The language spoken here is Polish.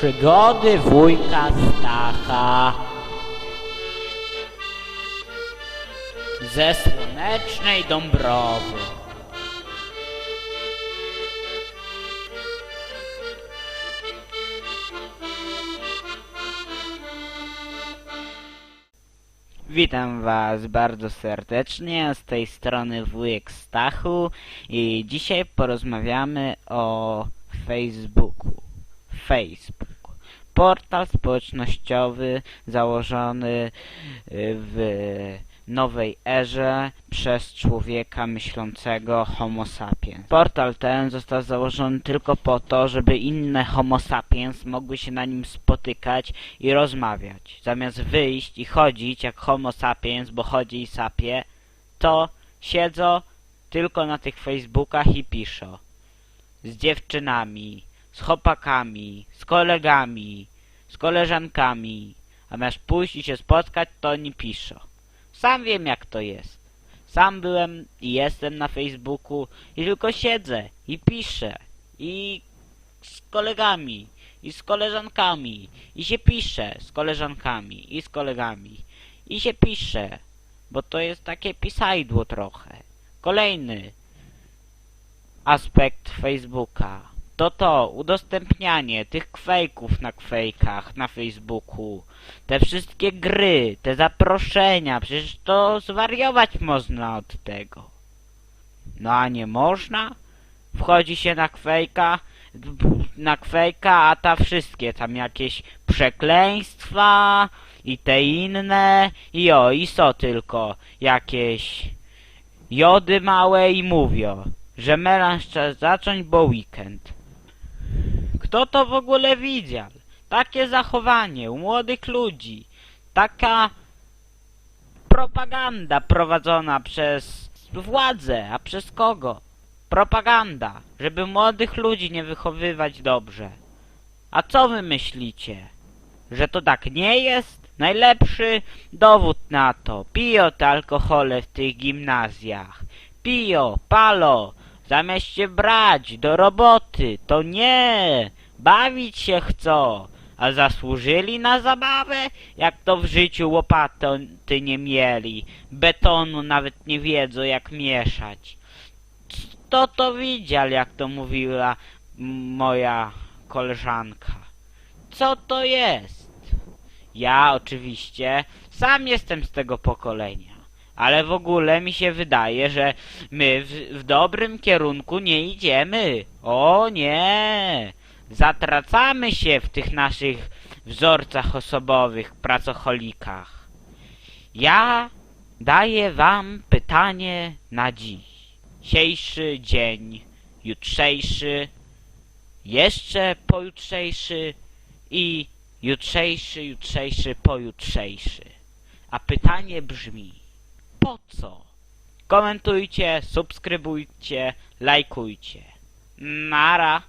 Przygody wujka Stacha ze słonecznej Dąbrowy. Witam Was bardzo serdecznie, z tej strony wujek Stachu i dzisiaj porozmawiamy o Facebooku. Facebook. Portal społecznościowy założony y, w nowej erze przez człowieka myślącego Homo sapiens. Portal ten został założony tylko po to, żeby inne Homo sapiens mogły się na nim spotykać i rozmawiać. Zamiast wyjść i chodzić jak Homo sapiens, bo chodzi i sapie, to siedzą tylko na tych Facebookach i piszą. Z dziewczynami, z chłopakami, z kolegami, z koleżankami. A Zamiast pójść i się spotkać, to oni piszą. Sam wiem jak to jest. Sam byłem i jestem na Facebooku i tylko siedzę i piszę. I z kolegami, i z koleżankami. I się pisze z koleżankami, i z kolegami. I się pisze, bo to jest takie pisajdło trochę. Kolejny aspekt Facebooka. To to, udostępnianie tych kwejków na kwejkach na Facebooku. Te wszystkie gry, te zaproszenia, przecież to zwariować można od tego. No a nie można? Wchodzi się na kwejka, na kwejka, a ta wszystkie tam jakieś przekleństwa i te inne i o, i są tylko jakieś jody małe i mówią, że melanż trzeba zacząć, bo weekend. Kto to w ogóle widział? Takie zachowanie u młodych ludzi, taka propaganda prowadzona przez władzę, a przez kogo? Propaganda, żeby młodych ludzi nie wychowywać dobrze. A co wy myślicie? Że to tak nie jest? Najlepszy dowód na to. Piją te alkohole w tych gimnazjach. Piją, palo. Zamiast się brać do roboty, to nie. Bawić się chcą. A zasłużyli na zabawę? Jak to w życiu łopaty nie mieli. Betonu nawet nie wiedzą jak mieszać. Kto to widział, jak to mówiła moja koleżanka? Co to jest? Ja oczywiście sam jestem z tego pokolenia. Ale w ogóle mi się wydaje, że my w, w dobrym kierunku nie idziemy. O nie! Zatracamy się w tych naszych wzorcach osobowych, pracocholikach. Ja daję wam pytanie na dziś. Dzisiejszy dzień, jutrzejszy, jeszcze pojutrzejszy i jutrzejszy, jutrzejszy, pojutrzejszy. A pytanie brzmi, po co? Komentujcie, subskrybujcie, lajkujcie. Nara.